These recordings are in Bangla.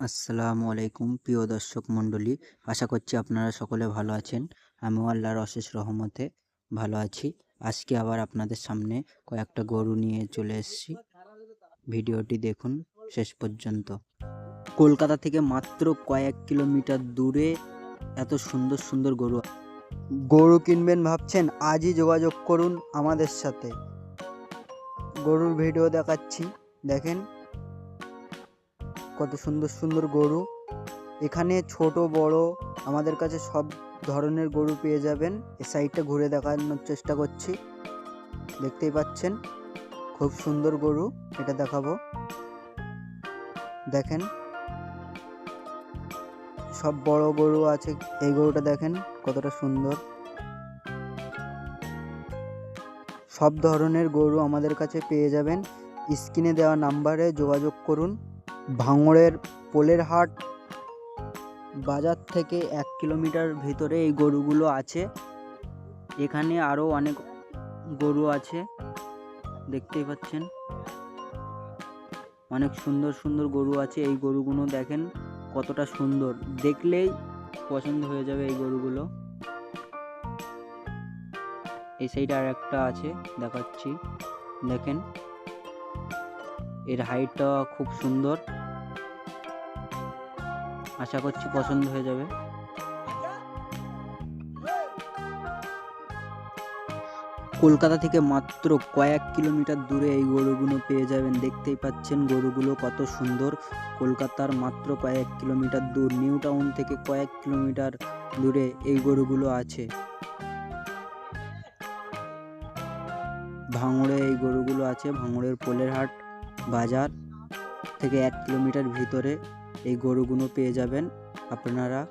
আসসালামু আলাইকুম, প্রিয় দর্শক মণ্ডলী। আশা করছি আপনারা সকলে ভালো আছেন। আমিও আল্লাহর অশেষ রহমতে ভালো আছি। আজকে আবার আপনাদের সামনে কয়েকটা গরু নিয়ে চলে এসেছি। ভিডিওটি দেখুন শেষ পর্যন্ত। কলকাতা থেকে মাত্র কয়েক কিলোমিটার দূরে এত সুন্দর সুন্দর গরু। গরু কিনবেন ভাবছেন, আজই যোগাযোগ করুন আমাদের সাথে। গরুর ভিডিও দেখাচ্ছি। দেখেন কত সুন্দর সুন্দর গরু। এখানে ছোট, বড়, আমাদের কাছে সব ধরনের গরু পেয়ে যাবেন। এ সাইডটা ঘুরে দেখানোর চেষ্টা করছি। দেখতেই পাচ্ছেন, খুব সুন্দর গরু, এটা দেখাবো। দেখেন, সব বড় গরু আছে, এই গরুটা দেখেন কতটা সুন্দর। সব ধরনের গরু আমাদের কাছে পেয়ে যাবেন। স্ক্রিনে দেওয়া নাম্বারে যোগাযোগ করুন। ভাঙড়ের পোলের হাট বাজার থেকে এক কিলোমিটার ভিতরে এই গরুগুলো আছে। এখানে আরও অনেক গরু আছে, দেখতেই পাচ্ছেন। অনেক সুন্দর সুন্দর গরু আছে, এই গরুগুলো দেখেন কতটা সুন্দর। দেখলেই পছন্দ হয়ে যাবে এই গরুগুলো। এই সাইডে আর একটা আছে, দেখাচ্ছি। দেখেন, এর হাইটটা খুব সুন্দর। আশা করছি পছন্দ হয়ে যাবে। কলকাতা থেকে মাত্র কয়েক কিলোমিটার দূরে এই গরুগুলো পেয়ে যাবেন। দেখতেই পাচ্ছেন গরুগুলো কত সুন্দর। কলকাতার মাত্র কয়েক কিলোমিটার দূর, নিউ টাউন থেকে কয়েক কিলোমিটার দূরে এই গরুগুলো আছে। ভাঙড়ে এই গরুগুলো আছে, ভাঙড়ের পোলের হাট বাজার থেকে এক কিলোমিটার ভিতরে। এই গরুগুলো পেয়ে যাবেন। আপনারা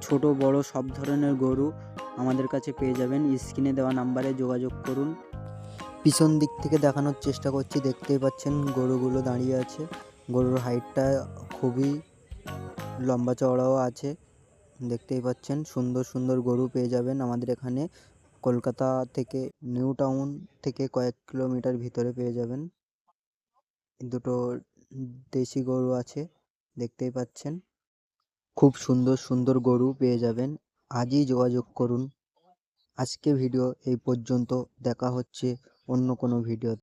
ছোট, বড় সব ধরনের গরু আমাদের কাছে পেয়ে যাবেন। স্ক্রিনে দেওয়া নাম্বারে যোগাযোগ করুন। পিছন দিক থেকে দেখানোর চেষ্টা করছি, দেখতেই পাচ্ছেন গরুগুলো দাঁড়িয়ে আছে। গরুর হাইটটা খুবই লম্বা চওড়াও আছে। দেখতেই পাচ্ছেন সুন্দর সুন্দর গরু পেয়ে যাবেন আমাদের এখানে। কলকাতা থেকে, নিউ টাউন থেকে কয়েক কিলোমিটার ভিতরে পেয়ে যাবেন। দুটো দেশি গরু আছে। দেখতেই পাচ্ছেন। খুব সুন্দর সুন্দর গরু পেয়ে যাবেন। আজই যোগাযোগ করুন। আজকে ভিডিও এই পর্যন্ত। দেখা হচ্ছে অন্য কোনো ভিডিও